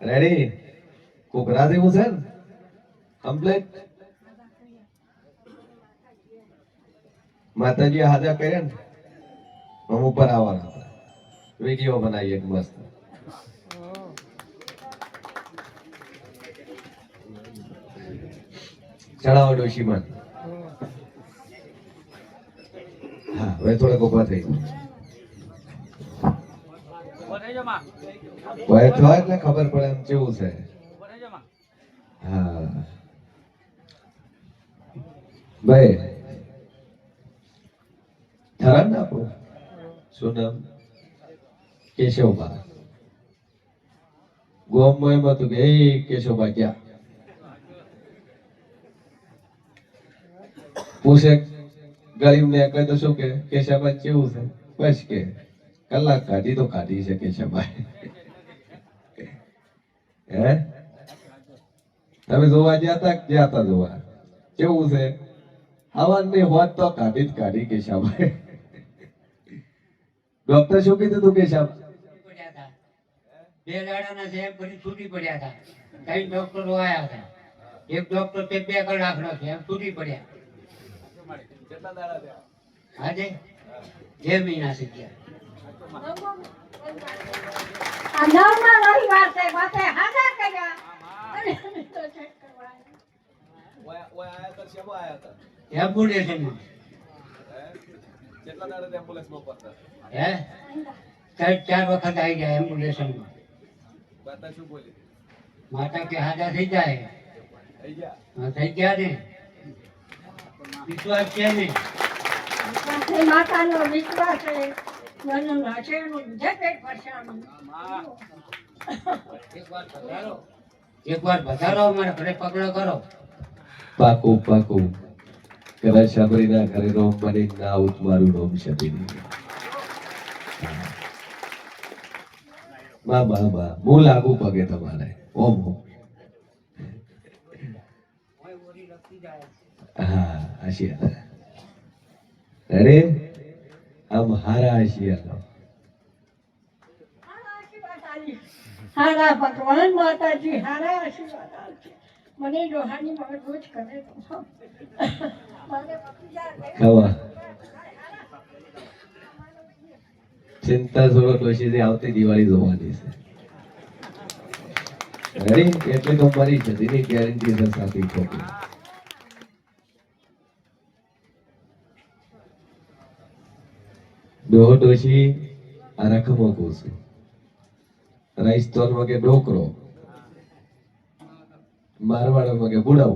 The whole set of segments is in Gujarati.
રેડી કોકરા જેવું છે કમ્પ્લેટ માતાજી હાજા કર્યા ને? હું ઉપર આવવાના વીડિયો એક મસ્ત. ચડાવો ડોશીમાં. હા હવે થોડાક ઊભા થઈ વય થવા એટલે ખબર પડે એમ કેવું છે. હા. ભાઈ થરાદ આપો. શું નામ? કેશવભા. ગોમ એમ હતું કે એ કેશવબા ક્યાં? પૂછે ગરીબ ને કહે શું કે, કેશાભાઈ કેવું છે? બસ કે, કલાક કાઢી તો કાઢી છે કેશાભાઈ. હે? તમે જોવા ગયા તા ગયા હતા જોવા? કેવું છે? હવાની હોત તો કાઢી જ કાઢી કેશાભાઈ. ડોક્ટર શું કીધું તું કેશાબ બે દાડાના છે, પછી છૂટી પડ્યા હતા. ત્રણ ડોક્ટરો આવ્યા હતા. એક ડોક્ટર તે બે કલાકનો છે, એમ છૂટી પડ્યા. આજે બે મહિના થઈ ગયા. આ નવમા રવિવાર છે માથે હાજા કર્યા. અને તો ચેક કરવાનું. એમ્બ્યુલન્સમાં હે? ત્રણ ચાર વખત આવી ગયા એમ્બ્યુલન્સમાં માતા કે હાજા થઈ જાય? હા, થઈ ગયા ને? વિશ્વાસ છે ને માતાનો વિશ્વાસ છે. મનનું હસેણું જગે ફસાણું એકવાર પધારો. એકવાર પધારો અમારે ઘરે પગલો કરો. પાકું પાકું. કદાચ સાંભળીના ના ઘરે રોમ બની ના આવું મારું રોમ શબીની બા બા બા. મૂળ લાગુ પગે તમારે. ઓમ ઓમ. હા આશીર્વાદ અરે આમ હારા ભગવાન માતાજી હારા આશીર્વાદ આપશે મને ડોહાની મગજ કરે તો મારે ભત્રીજા કહે, ખાવા. ચિંતા થોડો ડોશી આવતી દિવાળી જોવાની છે. અરે એટલે તો મરી જતી ની ગેરંટી છે સાથી ખોટી ડોહો ડોશી આ રકમો કહું છું રાઈસ્તોલ વગે ડોકરો મારવાડ વગે બુડાવ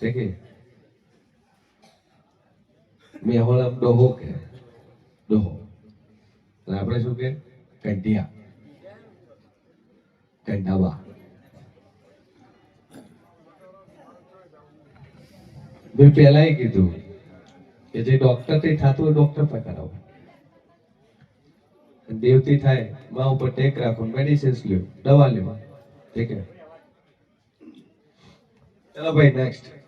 છે? કે મેહોળામ ડોહો કે ડોહો આપણે શું કે? કંઢિયા કંઢાવા. મેં પહેલા કીધું કે જે ડોક્ટરથી થતું હોય ડોક્ટર પર કરાવો દેવતી થાય, માં ઉપર ટેક રાખો મેડિસિન્સ લ્યો, દવા લેવા. ઠીક છે? ચલો ભાઈ નેક્સ્ટ